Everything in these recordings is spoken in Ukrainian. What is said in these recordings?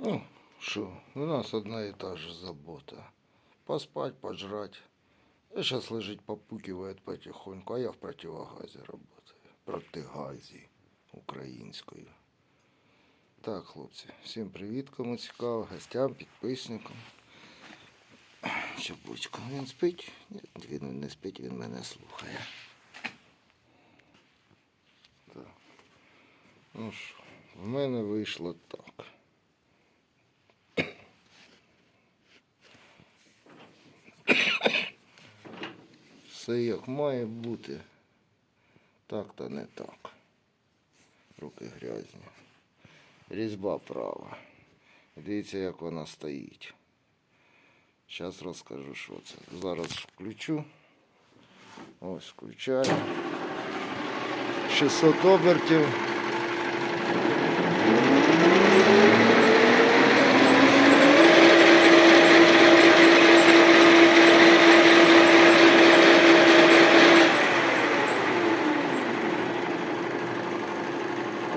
Ну, що, у нас одна і та же забота. Поспать, пожрать. И сейчас лежить попукивает потихоньку, а я в противогазе работаю. Протигазі українською. Так, хлопці, всім привіт, кому цікаво, гостям, підписникам. Чапучка, він спить? Ні, він не спить, він мене слухає. Так. Ну що, в мене вийшло так. Все як має бути. Так та не так. Руки грязні. Різьба права. Дивіться, як вона стоїть. Зараз розкажу, що це. Зараз включу. Ось включаю. 600 обертів.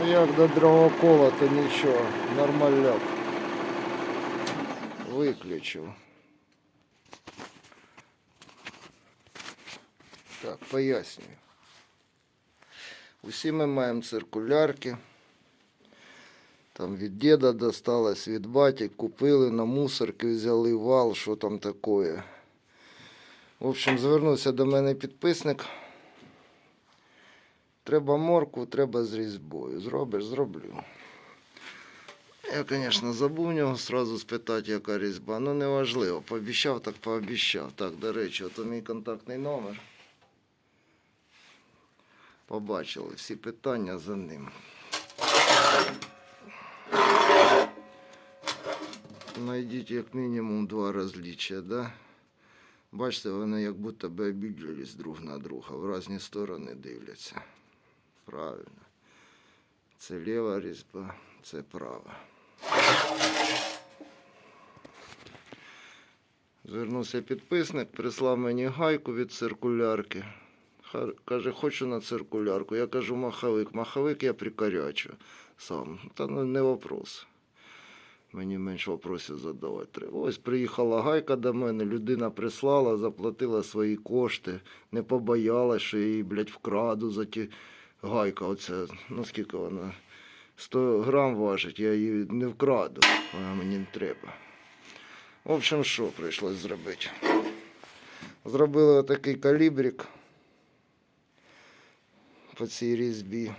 Ну як до дровокола, то нічого, нормальок. Виключив. Так, пояснюю. Усі ми маємо циркулярки. Там від діда досталось, від баті, купили на мусорки, взяли вал, що там таке. В общем, звернувся до мене підписник. Треба морку, треба з різьбою. Зробиш, зроблю. Я, звісно, забув нього сразу спитати, яка різьба. Ну, неважливо. Пообіщав, так пообіщав. Так, до речі, ото мій контактний номер. Побачили всі питання за ним. Найдіть як мінімум два розліччя, да? Бачите, вони як будто би обіділись друг на друга, в різні сторони дивляться. Правильно. Це ліва різьба, це права. Звернувся підписник, прислав мені гайку від циркулярки. Каже, хочу на циркулярку. Я кажу, маховик. Маховик я прикорячу сам. Та ну не вопрос. Мені менше вопросів задавати треба. Ось приїхала гайка до мене, людина прислала, заплатила свої кошти, не побоялась, що її, блядь, вкраду за ті гайка. Оце, ну скільки вона? 100 грам важить, я її не вкраду, вона мені не треба. В общем, що прийшлось зробити? Зробили отакий калібрик по цій різьбі.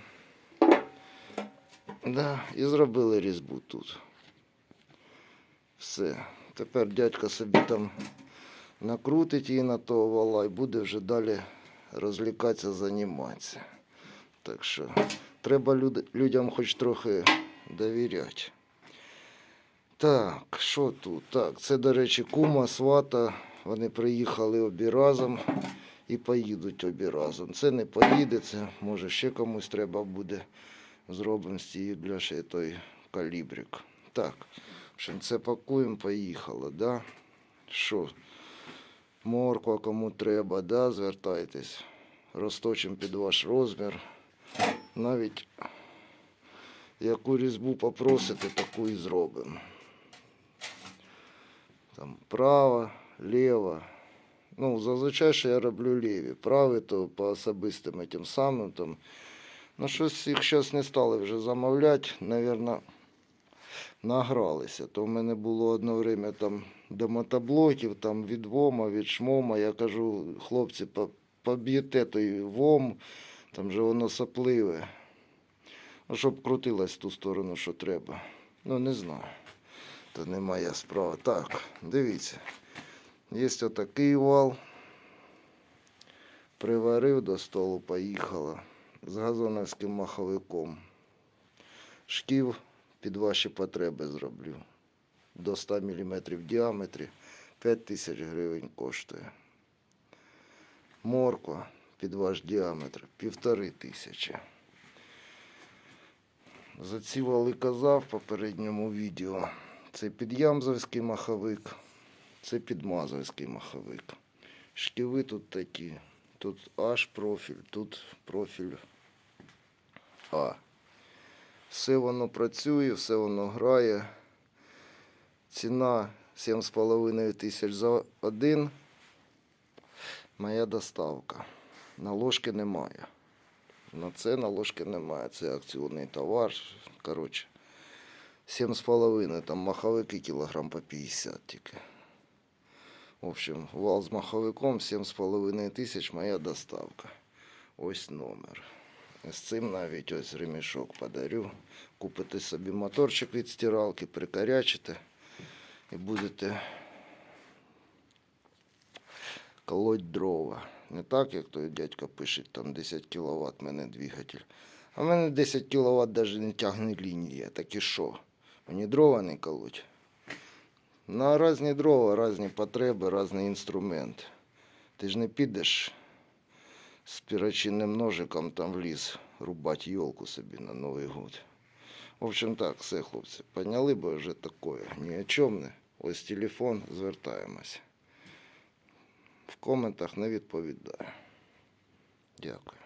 Да, і зробили різьбу тут. Все. Тепер дядько собі там накрутить її на того вала і буде вже далі розлікатися, займатися. Так що треба люд- людям хоч трохи довіряти. Так, що тут? Так, це, до речі, кума, свата. Вони приїхали обі разом і поїдуть обі разом. Це не поїде, це може ще комусь треба буде. Зробимо з цієї бляші той калібрик. Так, общем, це пакуємо, поїхало, да? Що? Морква кому треба, да? звертайтесь. Розточимо під ваш розмір. Навіть яку різьбу попросите, таку і зробимо. Там права, ліва. Ну, зазвичай що я роблю ліві. Праві, то по особистим тим самим. Там. Ну, щось їх зараз не стали вже замовляти, Навірно, награлися. То в мене було одне время там до мотоблоків, там від ВОМа, від шмома. Я кажу, хлопці, поб'єте той ВОМ, там же воно сопливе. Ну, щоб крутилось в ту сторону, що треба. Ну, не знаю. То не моя справа. Так, дивіться. Є отакий вал. Приварив до столу, поїхала. З газоновським маховиком. Шків під ваші потреби зроблю. До 100 мм в діаметрі. 5 тисяч гривень коштує. Морква під ваш діаметр півтори тисячі. За ці казав в попередньому відео. Це підямзовський маховик, це підмазовський маховик. Шківи тут такі. Тут H профіль, тут профіль А. Все воно працює, все воно грає. Ціна 7,5 тисяч за один. Моя доставка. Наложки немає. На це наложки немає. Це акціонний товар. Коротше, 7,5. Там маховики кілограм по 50 тільки. В общем, вал з маховиком 7,5 тисяч моя доставка. Ось номер. З цим навіть ось ремішок подарю. Купите собі моторчик від стиралки, прикарячите і будете колоть дрова. Не так, як той дядько пише, там 10 кВт в мене двигатель. А в мене 10 кВт навіть не тягне лінія. Так і що? Мені дрова не колоть. На різні дрова, різні потреби, різний інструмент. Ти ж не підеш з перочинним ножиком там в ліс рубати йолку собі на Новий год. В общем так, все, хлопці, поняли бо вже таке, ні о чому не. Ось телефон, звертаємось. В коментах не відповідаю. Дякую.